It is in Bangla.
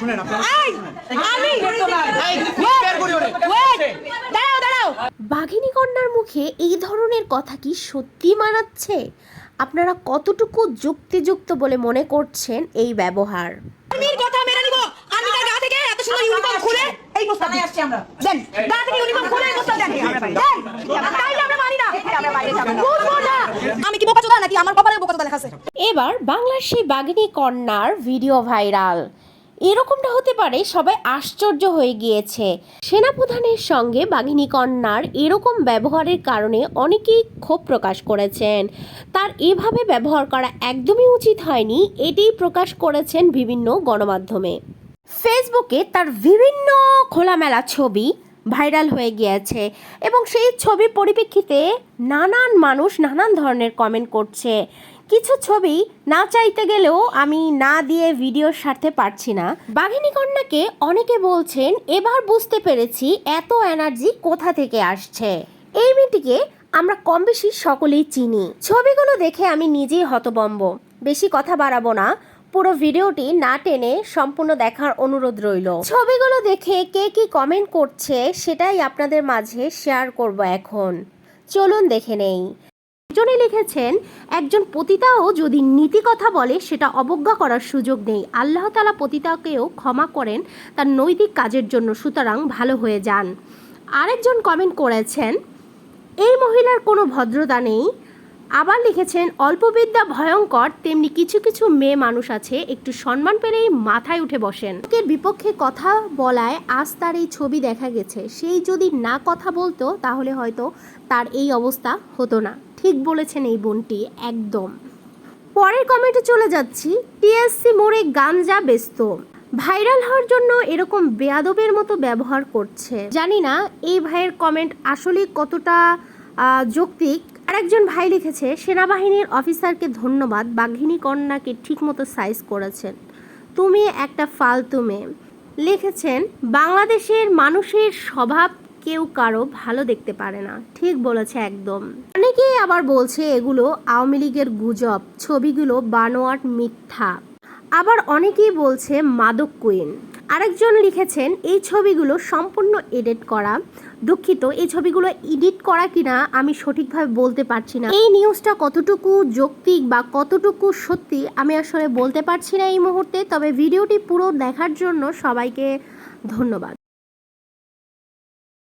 শুনেন আমি দাঁড়াও দাঁড়াও। বাঘিনী কন্যার মুখে এই ধরনের কথা কি সত্যি মানাচ্ছে? আপনারা কতটুকু যুক্তিযুক্ত বলে মনে করছেন এই ব্যবহার? কথা মেনে নিব। আমি তার গা থেকে এত সুন্দর ইউনিফর্ম খুলে এই প্রস্তাব দিই। আসছি আমরা। দেন গা থেকে ইউনিফর্ম খুলে এই প্রস্তাব দেন দেন তাইলে আমরা মানি না। বুঝব না। আমি কি বোকা নাকি? আমার কপালে বোকা লেখা আছে। এবার বাংলার সেই বাঘিনী কন্যার ভিডিও ভাইরাল। এরকমটা হতে পারে সবাই আশ্চর্য হয়ে গিয়েছে। সেনাপ্রধানের সঙ্গে বাঘিনী কন্যার এরকম ব্যবহারের কারণে অনেকেই ক্ষোভ প্রকাশ করেছেন। তার এভাবে ব্যবহার করা একদমই উচিত হয়নি, এটাই প্রকাশ করেছেন বিভিন্ন গণমাধ্যমে। ফেসবুকে তার বিভিন্ন খোলামেলা ছবি ভাইরাল হয়ে গিয়েছে এবং সেই ছবির পরিপ্রেক্ষিতে নানান মানুষ নানান ধরনের কমেন্ট করছে। কিছু ছবি না চাইতে গেলেও আমি না দিয়ে ভিডিও সারতে পারছি না। বাঘিনী কন্যাকে অনেকে বলছেন, এবার বুঝতে পেরেছি এত এনার্জি কোথা থেকে আসছে। এই মেয়েটিকে আমরা কম বেশি সকলেই চিনি। ছবিগুলো দেখে আমি নিজেই হতবম্ব। বেশি কথা বাড়াবো না, পুরো ভিডিওটি না টেনে সম্পূর্ণ দেখার অনুরোধ রইল। ছবিগুলো দেখে কে কি কমেন্ট করছে, সেটাই আপনাদের মাঝে শেয়ার করব এখন। চলুন দেখে নেই। একজনে লিখেছেন, একজন পতিতাও যদি নীতি কথা বলে, সেটা অবজ্ঞা করার সুযোগ নেই। আল্লাহ তালা পতিতাকেও ক্ষমা করেন তার নৈতিক কাজের জন্য, সুতরাং ভালো হয়ে যান। আরেকজন কমেন্ট করেছেন, এই মহিলার কোনো ভদ্রতা নেই। আবার লিখেছেন অল্পবিদ্যা ভয়ঙ্কর, তেমনি কিছু কিছু মেয়ে মানুষ আছে, একটু সম্মান পেলেই মাথায় উঠে বসেন। এর বিপক্ষে কথা বলায় আজ তার এই ছবি দেখা গেছে। সেই যদি না কথা বলতো, তাহলে হয়তো তার এই অবস্থা হতো না। ঠিক বলেছেন এই বোনটি, একদম। পরের কমেন্টে চলে যাচ্ছি, টিএসসি মোড়ে গাঞ্জা ব্যস্ত। ভাইরাল হওয়ার জন্য এরকম বেয়াদবের মতো ব্যবহার করছে। জানি না, এই ভাইয়ের কমেন্ট আসলে কতটা যৌক্তিক আরেকজন ভাই লিখেছে, সেনাবাহিনীর অফিসারকে ধন্যবাদ, বাঘিনী কন্যাকে ঠিকমতো সাইজ করেছেন। তুমি একটা ফালতু মেয়ে। লিখেছেন, বাংলাদেশের মানুষের স্বভাব কেউ কারও ভালো দেখতে পারে না। ঠিক বলেছে একদম। অনেকেই আবার বলছে, এগুলো আওয়ামী লীগের গুজব, ছবিগুলো বানোয়াট মিথ্যা। আবার অনেকেই বলছে, মাদক কুইন আরেকজন লিখেছেন, এই ছবিগুলো সম্পূর্ণ এডিট করা। দুঃখিত, এই ছবিগুলো এডিট করা কিনা আমি সঠিকভাবে বলতে পারছি না। এই নিউজটা কতটুকু যৌক্তিক বা কতটুকু সত্যি আমি আসলে বলতে পারছি না এই মুহূর্তে। তবে ভিডিওটি পুরো দেখার জন্য সবাইকে ধন্যবাদ।